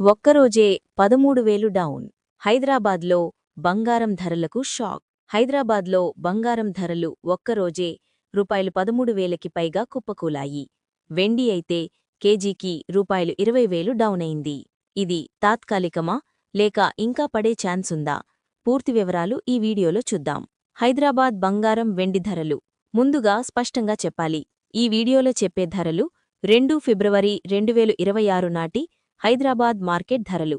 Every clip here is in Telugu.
ఒక్కరోజే పదమూడు వేలు డౌన్. హైదరాబాద్లో బంగారం ధరలకు షాక్. హైదరాబాద్లో బంగారం ధరలు ఒక్కరోజే రూపాయలు పదమూడు వేలకి పైగా కుప్పకూలాయి. వెండి అయితే కేజీకి రూపాయలు ఇరవై వేలు డౌన్ అయింది. ఇది తాత్కాలికమా లేక ఇంకా పడే ఛాన్స్ ఉందా? పూర్తి వివరాలు ఈ వీడియోలో చూద్దాం. హైదరాబాద్ బంగారం వెండి ధరలు. ముందుగా స్పష్టంగా చెప్పాలి. ఈ వీడియోలో చెప్పే ధరలు రెండు ఫిబ్రవరి రెండు వేలు ఇరవై ఆరు నాటి హైదరాబాద్ మార్కెట్ ధరలు.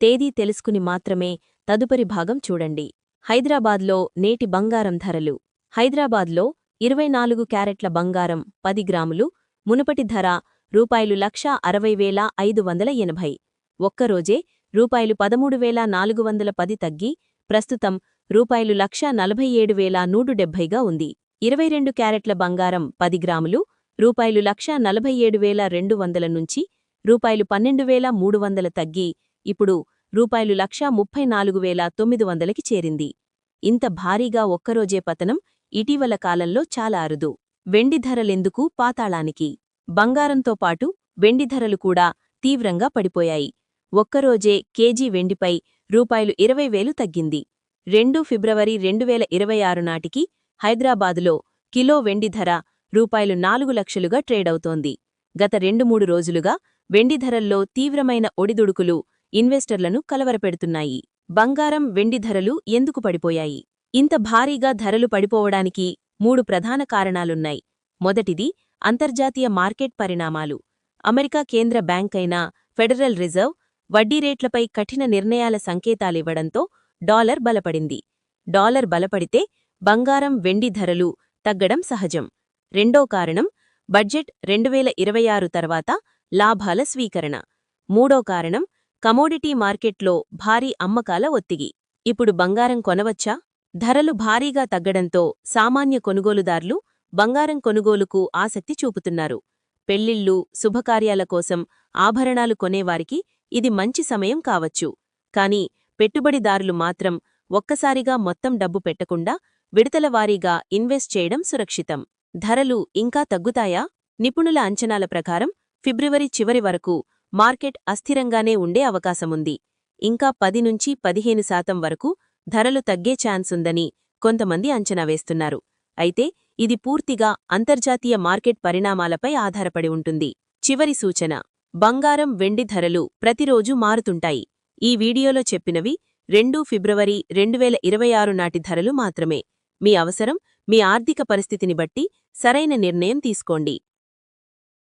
తేదీ తెలుసుకుని మాత్రమే తదుపరి భాగం చూడండి. హైదరాబాద్లో నేటి బంగారం ధరలు. హైదరాబాద్లో ఇరవై నాలుగు క్యారెట్ల బంగారం పది గ్రాములు మునుపటి ధర రూపాయలు లక్ష అరవై వేల ఐదు వందల ఎనభై. ఒక్కరోజే రూపాయలు పదమూడు వేల నాలుగు వందల పది తగ్గి ప్రస్తుతం రూపాయలు లక్ష నలభై ఏడు వేల నూడు డెబ్బైగా ఉంది. ఇరవై రెండు క్యారెట్ల బంగారం పది గ్రాములు రూపాయలు లక్ష నలభై ఏడు వేల రెండు వందల నుంచి రూపాయలు పన్నెండు వేల మూడు వందల తగ్గి ఇప్పుడు రూపాయలు లక్ష ముప్పై నాలుగు వేల తొమ్మిది వందలకి చేరింది. ఇంత భారీగా ఒక్కరోజే పతనం ఇటీవల కాలంలో చాలా అరుదు. వెండి ధరలెందుకు పాతాళానికి? బంగారంతో పాటు వెండి ధరలు కూడా తీవ్రంగా పడిపోయాయి. ఒక్కరోజే కేజీ వెండిపై రూపాయలు ఇరవై వేలు తగ్గింది. రెండు ఫిబ్రవరి రెండు వేల ఇరవై ఆరు నాటికి హైదరాబాదులో కిలో వెండి ధర రూపాయలు నాలుగు లక్షలుగా ట్రేడవుతోంది. గత రెండు మూడు రోజులుగా వెండి ధరల్లో తీవ్రమైన ఒడిదుడుకులు ఇన్వెస్టర్లను కలవరపెడుతున్నాయి. బంగారం వెండి ధరలు ఎందుకు పడిపోయాయి? ఇంత భారీగా ధరలు పడిపోవడానికి మూడు ప్రధాన కారణాలున్నాయి. మొదటిది అంతర్జాతీయ మార్కెట్ పరిణామాలు. అమెరికా కేంద్ర బ్యాంకైన ఫెడరల్ రిజర్వ్ వడ్డీ రేట్లపై కఠిన నిర్ణయాల సంకేతాలివ్వడంతో డాలర్ బలపడింది. డాలర్ బలపడితే బంగారం వెండి ధరలు తగ్గడం సహజం. రెండో కారణం బడ్జెట్ రెండువేల ఇరవై ఆరు తర్వాత లాభాల స్వీకరణ. మూడో కారణం కమోడిటీ మార్కెట్లో భారీ అమ్మకాల ఒత్తిగి ఇప్పుడు బంగారం కొనవచ్చా? ధరలు భారీగా తగ్గడంతో సామాన్య కొనుగోలుదార్లు బంగారం కొనుగోలుకు ఆసక్తి చూపుతున్నారు. పెళ్ళిళ్ళు శుభకార్యాల కోసం ఆభరణాలు కొనేవారికి ఇది మంచి సమయం కావచ్చు. కాని పెట్టుబడిదారులు మాత్రం ఒక్కసారిగా మొత్తం డబ్బు పెట్టకుండా విడతలవారీగా ఇన్వెస్ట్ చేయడం సురక్షితం. ధరలు ఇంకా తగ్గుతాయా? నిపుణుల అంచనాల ప్రకారం ఫిబ్రవరి చివరి వరకు మార్కెట్ అస్థిరంగానే ఉండే అవకాశముంది. ఇంకా పది నుంచి పదిహేను శాతం వరకు ధరలు తగ్గే ఛాన్స్ ఉందని కొంతమంది అంచనా వేస్తున్నారు. అయితే ఇది పూర్తిగా అంతర్జాతీయ మార్కెట్ పరిణామాలపై ఆధారపడి ఉంటుంది. చివరి సూచన బంగారం వెండి ధరలు ప్రతిరోజు మారుతుంటాయి. ఈ వీడియోలో చెప్పినవి రెండు ఫిబ్రవరి రెండువేల ఇరవై ఆరు నాటి ధరలు మాత్రమే. మీ అవసరం మీ ఆర్థిక పరిస్థితిని బట్టి సరైన నిర్ణయం తీసుకోండి.